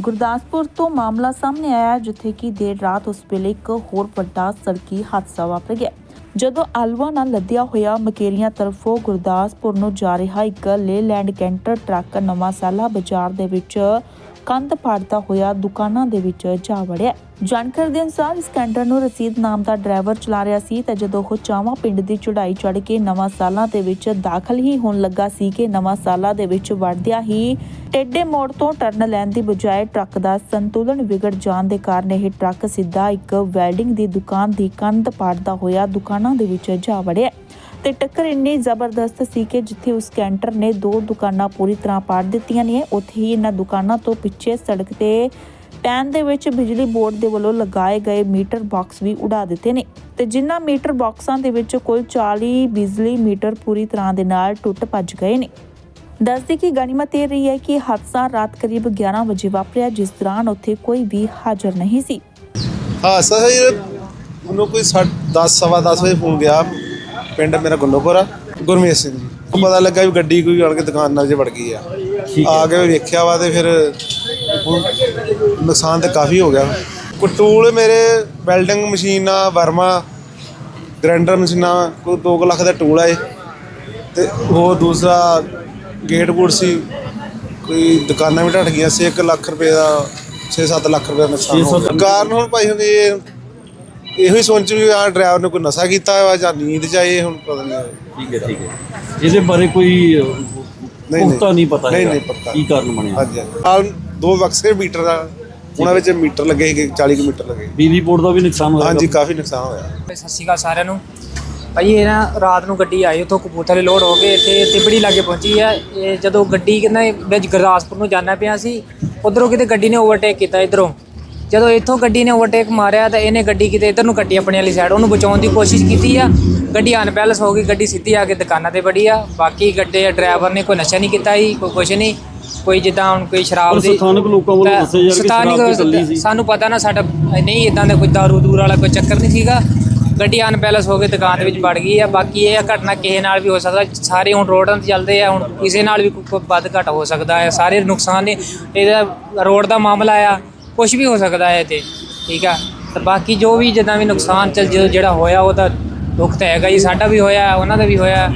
ਗੁਰਦਾਸਪੁਰ ਤੋਂ ਮਾਮਲਾ ਸਾਹਮਣੇ ਆਇਆ ਜਿੱਥੇ ਕਿ ਦੇਰ ਰਾਤ ਉਸ ਵੇਲੇ ਇੱਕ ਹੋਰ ਵੱਡਾ ਸੜਕੀ ਹਾਦਸਾ ਵਾਪਰ ਗਿਆ। ਜਦੋਂ ਆਲਵਾ ਨਾਲ ਲੱਦਿਆ ਹੋਇਆ ਮਕੇਰੀਆਂ ਤਰਫੋਂ ਗੁਰਦਾਸਪੁਰ ਨੂੰ ਜਾ ਰਿਹਾ ਇੱਕ ਲੇਲੈਂਡ ਕੈਂਟਰ ਟਰੱਕ ਨਵਾਂ ਸਾਲਾ ਬਾਜ਼ਾਰ ਦੇ ਵਿੱਚ ਕੰਧ ਪਾੜਦਾ ਹੋਇਆ ਦੁਕਾਨਾਂ ਦੇ ਵਿੱਚ ਜਾ ਵੜਿਆ। ਜਾਣਕਾਰੀ ਦੇ ਅਨੁਸਾਰ ਇਸ ਕੈਂਟਰ ਨੂੰ ਰਸੀਦ ਨਾਮ ਦਾ ਡਰਾਈਵਰ ਚਲਾ ਰਿਹਾ ਸੀ ਤੇ ਜਦੋਂ ਉਹ ਚਾਵਾ ਪਿੰਡ ਦੀ ਚੜਾਈ ਚੜ ਕੇ ਨਵਾਂ ਸਾਲਾਂ ਦੇ ਵਿੱਚ ਦਾਖਲ ਹੀ ਹੋਣ ਲੱਗਾ ਸੀ ਕਿ ਨਵਾਂ ਸਾਲਾਂ ਦੇ ਵਿੱਚ ਵੜਦਿਆਂ ਹੀ ਟੇਡੇ ਮੋੜ ਤੋਂ ਟਰਨ ਲੈਣ ਦੀ ਬਜਾਏ ਟਰੱਕ ਦਾ ਸੰਤੁਲਨ ਵਿਗੜ ਜਾਣ ਦੇ ਕਾਰਨ ਇਹ ਟਰੱਕ ਸਿੱਧਾ ਇੱਕ ਵੈਲਡਿੰਗ ਦੀ ਦੁਕਾਨ ਦੀ ਕੰਧ ਪਾੜਦਾ ਹੋਇਆ ਦੁਕਾਨਾਂ ਦੇ ਵਿੱਚ ਜਾ ਵੜਿਆ ਤੇ ਟੱਕਰ ਇੰਨੀ ਜ਼ਬਰਦਸਤ ਸੀ ਕਿ ਜਿੱਥੇ ਉਸ ਕੈਂਟਰ ਨੇ ਦੋ ਦੁਕਾਨਾਂ ਪੂਰੀ ਤਰ੍ਹਾਂ ਪਾੜ ਦਿੱਤੀਆਂ ਨੇ, ਉੱਥੇ ਹੀ ਇਹਨਾਂ ਦੁਕਾਨਾਂ ਤੋਂ ਪਿੱਛੇ ਸੜਕ ਤੇ ਪੈਨ ਦੇ ਵਿੱਚ ਬਿਜਲੀ ਬੋਰਡ ਦੇ ਵੱਲੋਂ ਲਗਾਏ ਗਏ ਮੀਟਰ ਬਾਕਸ ਵੀ ਉਡਾ ਦਿੱਤੇ ਨੇ। ਤੇ ਜਿਨ੍ਹਾਂ ਮੀਟਰ ਬਾਕਸਾਂ ਦੇ ਵਿੱਚ ਕੁੱਲ 40 ਬਿਜਲੀ ਮੀਟਰ ਪੂਰੀ ਤਰ੍ਹਾਂ ਦੇ ਨਾਲ ਟੁੱਟ ਭੱਜ ਗਏ ਨੇ। ਦੱਸਦੀ ਕਿ ਗਨੀਮਤ ਇਹ ਰਹੀ ਹੈ ਕਿ ਹਾਦਸਾ ਰਾਤ ਕਰੀਬ 11 ਵਜੇ ਵਾਪਰਿਆ ਜਿਸ ਦੌਰਾਨ ਉੱਥੇ ਕੋਈ ਵੀ ਹਾਜ਼ਰ ਨਹੀਂ ਸੀ। ਹਾਂ ਸਰ ਉਹਨੂੰ ਕੋਈ 10 ਸਵਾ 10 ਵਜੇ ਫੋਨ ਗਿਆ। ਪਿੰਡ ਮੇਰਾ ਗੁੰਨੋਪੁਰ ਗੁਰਮੇਸ਼ ਸਿੰਘ ਜੀ। ਉਹ ਪਤਾ ਲੱਗਾ ਵੀ ਗੱਡੀ ਕੋਈ ਆਣ ਕੇ ਦੁਕਾਨ ਨਾਲ ਜੇ ਵੜ ਗਈ ਆ। ਆ ਕੇ ਵੇਖਿਆ ਵਾ ਤੇ ਫਿਰ ਨੁਕਸਾਨ ਤੇ ਕਾਫੀ ਹੋ ਗਿਆ। ਕੋਈ ਟੂਲ ਮੇਰੇ ਵੈਲਡਿੰਗ ਮਸ਼ੀਨਾਂ ਵਰਮਾ ਗ੍ਰਾਈਂਡਰ ਮਸ਼ੀਨਾਂ ਕੋਈ 2 ਲੱਖ ਦਾ ਟੂਲ ਆ ਇਹ। ਤੇ ਉਹ ਦੂਸਰਾ ਗੇਟ ਬੋਰਡ ਸੀ ਕੋਈ ਦੁਕਾਨਾਂ ਵੀ ਢੱਟ ਗਈਆਂ ਸੀ 1 ਲੱਖ ਰੁਪਏ ਦਾ 6-7 ਲੱਖ ਰੁਪਏ ਦਾ ਨੁਕਸਾਨ ਹੋ ਗਿਆ। ਕਾਰਨ ਹੁਣ ਭਾਈ ਹੁਣ ਇਹ ਇਹੋ ਹੀ ਸੋਚ ਵੀ ਆ ਡਰਾਈਵਰ ਨੇ ਕੋਈ ਨਸ਼ਾ ਕੀਤਾ ਹੋਇਆ ਜਾਂ ਨੀਂਦ ਚ ਆਏ ਹੁਣ ਪਤਾ ਨਹੀਂ। ਠੀਕ ਹੈ ਠੀਕ ਹੈ। ਇਹਦੇ ਬਾਰੇ ਕੋਈ ਨਹੀਂ। ਪੁਖਤਾ ਨਹੀਂ ਪਤਾ ਨਹੀਂ, ਨਹੀਂ ਪਤਾ। ਕੀ ਕਾਰਨ ਬਣਿਆ। ਹਾਂਜੀ ਨਾਲ ਦੋ ਬਕਸੇ ਮੀਟਰ ਦਾ ਉਹਨਾਂ ਵਿੱਚ ਮੀਟਰ ਲੱਗੇ ਸੀਗੇ 40 ਕੁ ਮੀਟਰ ਲੱਗੇ। ਬਿਜਲੀ ਬੋਰਡ ਦਾ ਵੀ ਨੁਕਸਾਨ ਹੋਇਆ ਹਾਂਜੀ ਕਾਫੀ ਨੁਕਸਾਨ ਹੋਇਆ। ਸਤਿ ਸ਼੍ਰੀ ਅਕਾਲ ਸਾਰਿਆਂ ਨੂੰ। ਭਾਈ ਇਹ ਨਾ ਰਾਤ ਨੂੰ ਗੱਡੀ ਆਈ ਉੱਥੋਂ ਕਪੂਰਥਲੇ ਲੋਡ ਹੋ ਕੇ ਇੱਥੇ ਤਿਬੜੀ ਲਾਗੇ ਪਹੁੰਚੀ ਹੈ ਇਹ ਜਦੋਂ ਗੱਡੀ ਕਹਿੰਦਾ ਵਿੱਚ ਗੁਰਦਾਸਪੁਰ ਨੂੰ ਜਾਣਾ ਪਿਆ ਸੀ ਉਧਰੋਂ ਕਿਤੇ ਗੱਡੀ ਨੇ ਓਵਰਟੇਕ ਕੀਤਾ ਇਧਰੋਂ। ਜਦੋਂ ਇੱਥੋਂ ਗੱਡੀ ਨੇ ਓਵਰਟੇਕ ਮਾਰਿਆ ਤਾਂ ਇਹਨੇ ਗੱਡੀ ਕਿਤੇ ਇਧਰ ਨੂੰ ਕੱਟੀ ਆਪਣੀ ਵਾਲੀ ਸਾਈਡ ਉਹਨੂੰ ਬਚਾਉਣ ਦੀ ਕੋਸ਼ਿਸ਼ ਕੀਤੀ ਆ। ਗੱਡੀ ਅਨਬੈਲੈਂਸ ਹੋ ਗਈ ਗੱਡੀ ਸਿੱਧੀ ਆ ਕੇ ਦੁਕਾਨਾਂ ਤੇ ਵੜੀ ਆ। ਬਾਕੀ ਗੱਡੇ ਡਰਾਈਵਰ ਨੇ ਕੋਈ ਨਸ਼ਾ ਨਹੀਂ ਕੀਤਾ ਜੀ ਕੋਈ ਕੁਛ ਨਹੀਂ। ਕੋਈ ਜਿੱਦਾਂ ਹੁਣ ਕੋਈ ਸ਼ਰਾਬ ਦੀ ਸਥਾਨਕ ਲੋਕਾਂ ਵੱਲੋਂ ਦੱਸਿਆ ਜਾ ਰਿਹਾ ਕਿ ਸਥਾਨਕ ਸ਼ਰਾਬ ਦੀ ਚੱਲੀ ਸੀ। ਸਾਨੂੰ ਪਤਾ ਨਾ ਸਾਡਾ ਨਹੀਂ ਇਦਾਂ ਦਾ ਕੋਈ ਦਾਰੂ ਦੂਰ ਵਾਲਾ ਕੋਈ ਚੱਕਰ ਨਹੀਂ ਸੀਗਾ। ਗੱਡੀ ਅਨਬੈਲੈਂਸ ਹੋ ਕੇ ਦੁਕਾਨ ਦੇ ਵਿੱਚ ਵੜ ਗਈ ਆ। ਬਾਕੀ ਇਹ ਘਟਨਾ ਕਿਸੇ ਨਾਲ ਵੀ ਹੋ ਸਕਦਾ। ਸਾਰੇ ਹੁਣ ਰੋਡਾਂ ਤੇ ਚੱਲਦੇ ਆ, ਹੁਣ ਕਿਸੇ ਨਾਲ ਵੀ ਕੋਈ ਵੱਧ ਘਟ ਹੋ ਸਕਦਾ ਹੈ। ਸਾਰੇ ਨੁਕਸਾਨ ਨੇ। ਇਹਦਾ ਰੋਡ ਦਾ ਮਾਮਲਾ ਆ ਕੁਝ ਵੀ ਹੋ ਸਕਦਾ ਹੈ ਤੇ ਠੀਕ ਆ? ਤੇ ਬਾਕੀ ਜੋ ਵੀ ਜਿੱਦਾਂ ਵੀ ਨੁਕਸਾਨ ਚੱਲ ਜੋ, ਜਿਹੜਾ ਹੋਇਆ, ਉਹ ਤਾਂ ਦੁੱਖ ਤਾਂ ਹੈਗਾ ਹੀ ਸਾਡਾ ਵੀ ਹੋਇਆ, ਉਹਨਾਂ ਦਾ ਵੀ ਹੋਇਆ।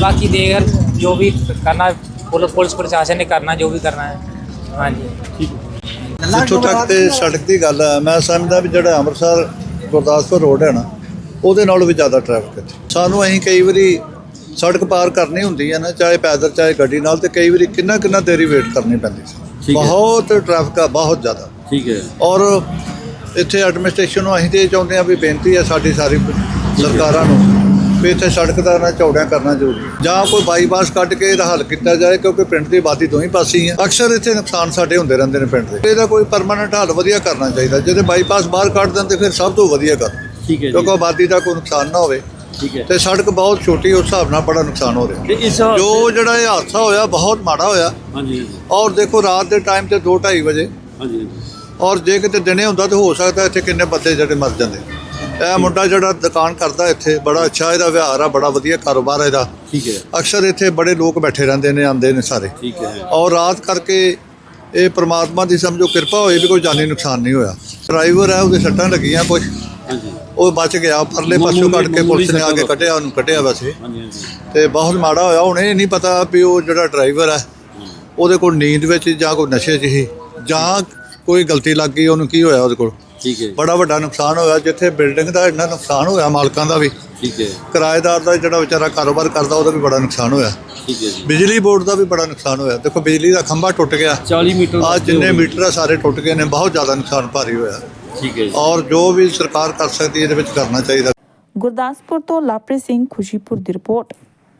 ਬਾਕੀ ਦੇਖ ਜੋ ਵੀ ਕਰਨਾ ਪੁਲਿਸ ਪੁਲਿਸ ਪ੍ਰਸ਼ਾਸਨ ਨੇ ਕਰਨਾ, ਜੋ ਵੀ ਕਰਨਾ ਹੈ। ਹਾਂਜੀ। ਜਿੱਥੋਂ ਤੱਕ ਤੇ ਸੜਕ ਦੀ ਗੱਲ ਹੈ ਮੈਂ ਸਮਝਦਾ ਵੀ ਜਿਹੜਾ ਅੰਮ੍ਰਿਤਸਰ ਗੁਰਦਾਸਪੁਰ ਰੋਡ ਹੈ ਨਾ ਉਹਦੇ ਨਾਲੋਂ ਵੀ ਜ਼ਿਆਦਾ ਟ੍ਰੈਫਿਕ ਹੈ। ਸਾਨੂੰ ਅਸੀਂ ਕਈ ਵਾਰੀ ਸੜਕ ਪਾਰ ਕਰਨੀ ਹੁੰਦੀ ਹੈ ਨਾ ਚਾਹੇ ਪੈਦਲ ਚਾਹੇ ਗੱਡੀ ਨਾਲ ਤੇ ਕਈ ਵਾਰੀ ਕਿੰਨਾ ਕਿੰਨਾ ਦੇਰੀ ਵੇਟ ਕਰਨੀ ਪੈਂਦੀ ਸੀ। ਬਹੁਤ ਟ੍ਰੈਫਿਕ ਆ ਬਹੁਤ ਜ਼ਿਆਦਾ। ਠੀਕ ਹੈ। ਔਰ ਇੱਥੇ ਐਡਮਿਨਿਸਟ੍ਰੇਸ਼ਨ ਨੂੰ ਅਸੀਂ ਤੇ ਇਹ ਚਾਹੁੰਦੇ ਆ ਵੀ ਬੇਨਤੀ ਹੈ ਸਾਡੀ ਸਾਰੀ ਸਰਕਾਰਾਂ ਨੂੰ ਵੀ ਇੱਥੇ ਸੜਕ ਦਾ ਨਾ ਚੌੜਿਆਂ ਕਰਨਾ ਜ਼ਰੂਰੀ। ਜਾਂ ਕੋਈ ਬਾਈਪਾਸ ਕੱਢ ਕੇ ਇਹਦਾ ਹੱਲ ਕੀਤਾ ਜਾਏ ਕਿਉਂਕਿ ਪਿੰਡ ਦੀ ਆਬਾਦੀ ਦੋਹੀਂ ਪਾਸੇ ਹੀ ਹੈ। ਅਕਸਰ ਇੱਥੇ ਨੁਕਸਾਨ ਸਾਡੇ ਹੁੰਦੇ ਰਹਿੰਦੇ ਨੇ ਪਿੰਡ ਦੇ। ਇਹਦਾ ਕੋਈ ਪਰਮਾਨੈਂਟ ਹੱਲ ਵਧੀਆ ਕਰਨਾ ਚਾਹੀਦਾ। ਜਿਹਦੇ ਬਾਈਪਾਸ ਬਾਹਰ ਕੱਢ ਦਿੰਦੇ ਫਿਰ ਸਭ ਤੋਂ ਵਧੀਆ ਕਰ ਠੀਕ ਹੈ ਕਿਉਂਕਿ ਜੀ ਆਬਾਦੀ ਦਾ ਕੋਈ ਨੁਕਸਾਨ ਨਾ ਹੋਵੇ। ਠੀਕ ਹੈ। ਤੇ ਸੜਕ ਬਹੁਤ ਛੋਟੀ ਉਸ ਹਿਸਾਬ ਨਾਲ ਬੜਾ ਨੁਕਸਾਨ ਹੋ ਰਿਹਾ। ਤੇ ਇਸ ਜੋ ਜਿਹੜਾ ਇਹ ਹਾਦਸਾ ਹੋਇਆ ਬਹੁਤ ਮਾੜਾ ਹੋਇਆ। ਹਾਂਜੀ ਹਾਂਜੀ। ਔਰ ਦੇਖੋ ਰਾਤ ਦੇ ਟਾਈਮ ਤੇ 2:30 ਵਜੇ। ਹਾਂਜੀ ਹਾਂਜੀ। ਔਰ ਜੇ ਕਿਤੇ ਦਿਨੇ ਹੁੰਦਾ ਤਾਂ ਹੋ ਸਕਦਾ ਇੱਥੇ ਕਿੰਨੇ ਬੰਦੇ ਜਿਹੜੇ ਮਰ ਜਾਂਦੇ। ਇਹ ਮੁੰਡਾ ਜਿਹੜਾ ਦੁਕਾਨ ਕਰਦਾ ਇੱਥੇ ਬੜਾ ਅੱਛਾ ਇਹਦਾ ਵਿਹਾਰ ਆ ਬੜਾ ਵਧੀਆ ਕਾਰੋਬਾਰ ਹੈ ਇਹਦਾ। ਠੀਕ ਹੈ। ਅਕਸਰ ਇੱਥੇ ਬੜੇ ਲੋਕ ਬੈਠੇ ਰਹਿੰਦੇ ਨੇ ਆਉਂਦੇ ਨੇ ਸਾਰੇ। ਠੀਕ ਹੈ। ਔਰ ਰਾਤ ਕਰਕੇ ਇਹ ਪ੍ਰਮਾਤਮਾ ਦੀ ਸਮਝੋ ਕਿਰਪਾ ਹੋਈ ਵੀ ਕੋਈ ਜਾਨੀ ਨੁਕਸਾਨ ਨਹੀਂ ਹੋਇਆ। ਡਰਾਈਵਰ ਹੈ ਉਹਦੇ ਸੱਟਾਂ ਲੱਗੀਆਂ ਕੁਝ ਹਾਂਜੀ। ਉਹ ਬਚ ਗਿਆ ਪਰਲੇ ਪਾਸੋਂ ਕੱਢ ਕੇ ਪੁਲਿਸ ਨੇ ਆ ਕੇ ਕੱਢਿਆ ਉਹਨੂੰ ਕੱਢਿਆ ਵੈਸੇ। ਤੇ ਬਹੁਤ ਮਾੜਾ ਹੋਇਆ ਹੁਣ ਇਹ ਨਹੀਂ ਪਤਾ ਵੀ ਉਹ ਜਿਹੜਾ ਡਰਾਈਵਰ ਹੈ ਉਹਦੇ ਕੋਲ ਨੀਂਦ ਵਿੱਚ ਜਾਂ ਕੋਈ ਨਸ਼ੇ 'ਚ ਸੀ ਜਾਂ ਕੋਈ ਗਲਤੀ ਲੱਗ ਗਈ ਉਹਨੂੰ ਕੀ ਹੋਇਆ ਉਹਦੇ ਕੋਲ? ਠੀਕ ਹੈ। ਬੜਾ ਵੱਡਾ ਨੁਕਸਾਨ ਹੋਇਆ ਜਿੱਥੇ ਬਿਲਡਿੰਗ ਦਾ ਇੰਨਾ ਨੁਕਸਾਨ ਹੋਇਆ ਮਾਲਕਾਂ ਦਾ ਵੀ। ਠੀਕ ਹੈ। ਕਿਰਾਏਦਾਰ ਦਾ ਜਿਹੜਾ ਵਿਚਾਰਾ ਕਾਰੋਬਾਰ ਕਰਦਾ ਉਹਦਾ ਵੀ ਬੜਾ ਨੁਕਸਾਨ ਹੋਇਆ। ਠੀਕ ਹੈ ਜੀ। ਬਿਜਲੀ ਬੋਰਡ ਦਾ ਵੀ ਬੜਾ ਨੁਕਸਾਨ ਹੋਇਆ। ਦੇਖੋ ਬਿਜਲੀ ਦਾ ਖੰਭਾ ਟੁੱਟ ਗਿਆ। 40 ਮੀਟਰ ਆ ਜਿੰਨੇ। ਮੀਟਰ ਆ ਸਾਰੇ ਟੁੱਟ ਗਏ ਨੇ ਬਹੁਤ ਜ਼ਿਆਦਾ ਨੁਕਸਾਨ ਭਾਰੀ ਹੋਇਆ। ਠੀਕ ਹੈ ਜੀ ਔਰ ਜੋ ਵੀ ਸਰਕਾਰ ਕਰ ਸਕਦੀ ਹੈ ਇਹਦੇ ਵਿੱਚ ਕਰਨਾ ਚਾਹੀਦਾ। ਗੁਰਦਾਸਪੁਰ ਤੋਂ ਲਾਪਰੀ ਸਿੰਘ ਖੁਸ਼ੀਪੁਰ ਦੀ ਰਿਪੋਰਟ।